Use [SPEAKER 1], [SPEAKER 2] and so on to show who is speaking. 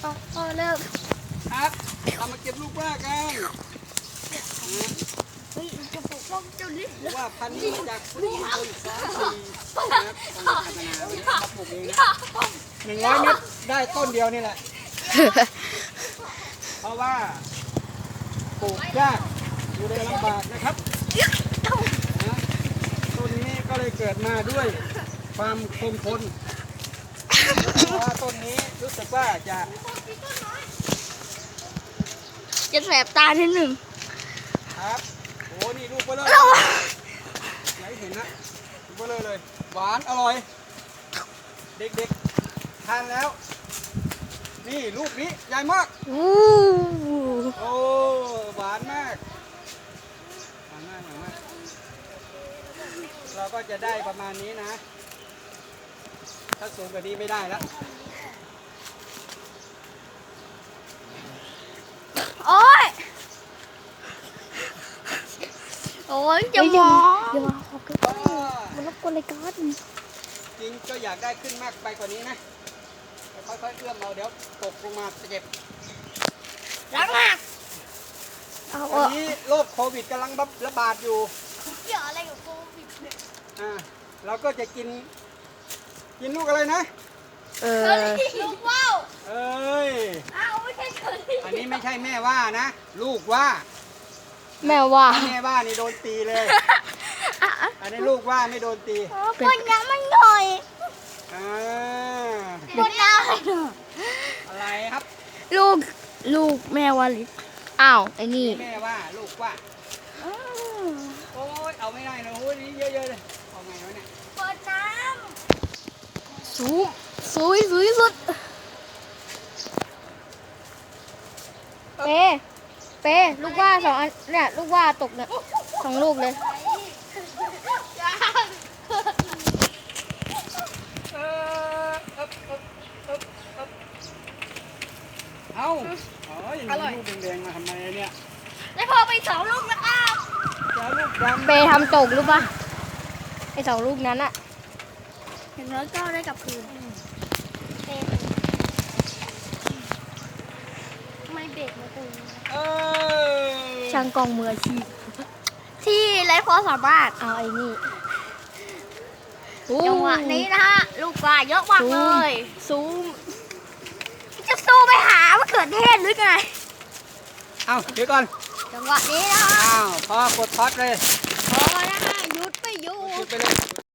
[SPEAKER 1] พอพอเริ่ม
[SPEAKER 2] ครับเรามาเก็บลูกว่ากัน
[SPEAKER 1] เฮ้ยจะปกป้องเจ้าลิศ
[SPEAKER 2] เพราะว่าพันธุ์นี้มาจากฟรีคนสองสี่นะครับต้องพัฒนาไว้นะครับปลูกเองนะหนึ่งร้อยเมตรได้ต้นเดียวนี่แหละ เพราะว่าปลูกยากอยู่ในลำบากนะครับนะต้นนี้ก็เลยเกิดมาด้วยความคงทน เพราะว่าต้นนี้รู้สึกว่าจะ
[SPEAKER 1] จะแสบตานิดหนึ่ง
[SPEAKER 2] ครับโอ้นี่ลูกเบลอไหนเห็นนะลูกเบลอเลย หวานอร่อย เด็กๆทานแล้ว นี่ลูกนี้ใหญ่มาก
[SPEAKER 1] วู้
[SPEAKER 2] โอ้หวานมากหวานมากหวานมาก เราก็จะได้ประมาณนี้นะ ถ้าสูงกว่านี้ไม่ได้แล้ว
[SPEAKER 1] โอ้ยโอ้ยจะมองอย่ามาขอเกิน
[SPEAKER 2] ก็
[SPEAKER 1] มันรบกวนรายการ
[SPEAKER 2] จริงก็อยากได้ขึ้นมากไปกว่านี้นะแต่ค่อยๆเอื้อมเอาเดี๋ยวตกลงมาเจ็บ
[SPEAKER 1] รักมากเอา
[SPEAKER 2] ตอนนี้โรคโควิดกำลังระบาดอยู่
[SPEAKER 1] เกี่ยวอะไรกับโควิดเนี่ย
[SPEAKER 2] อ่าเราก็จะกิน กินลูกอะไรนะ
[SPEAKER 1] เออลูกว้าว
[SPEAKER 2] เอ้ย
[SPEAKER 1] อ้าวไม่ใช่เชอรี่
[SPEAKER 2] อันนี้ไม่ใช่แม่ว่านะ ลูกว่า
[SPEAKER 1] แม่ว่า
[SPEAKER 2] แม่ว่านี่โดนตีเลย อันนี้ลูกว่าไม่โดนตี
[SPEAKER 1] คนยังไม่หน่อย
[SPEAKER 2] อ่า
[SPEAKER 1] คนยัง
[SPEAKER 2] อะไรครับ
[SPEAKER 1] ลูก ลูกแม่วาลิศอ้าวไอ้นี่
[SPEAKER 2] แม่ว่าลูกว่า โอ้ยเอาไม่ได้นะโอ้ยนี่เยอะๆเลย เอาไงวะเนี่ย
[SPEAKER 1] เปิดน้ำสูงสูงสูงที่สุด เป เป ลูกว่าสองอันเนี่ยลูกว่าตกเนี่ยสองลูกเลย
[SPEAKER 2] เออเอ๊บเอ๊บเอ๊บเอ๊บเอาอ๋ออย่างนี้ลูกแดงๆมาทำไมเนี่ย
[SPEAKER 1] ได้พอไปสองลูกนะครับ
[SPEAKER 2] จะลูกดำ
[SPEAKER 1] เปทำตกรู้ปะไอสองลูกนั้นอะ อย่างน้อยก็ได้กลับคืนเปไม่เบรกไม่ตึง
[SPEAKER 2] เออ
[SPEAKER 1] ช่างกล้องมืออาชีพที่ไรพอสามารถเอาไอ้นี่จังหวะนี้นะฮะลูกปลาเยอะมากเลยซูมจะสู้ไปหามะเขือเทศหรือไง
[SPEAKER 2] เอาเดี๋ยวก่อน
[SPEAKER 1] จังหวะนี้นะฮะ
[SPEAKER 2] อ้าวพอกดพอดเลย
[SPEAKER 1] พอนะฮะหยุดไปอยู่
[SPEAKER 2] หยุดไปเลย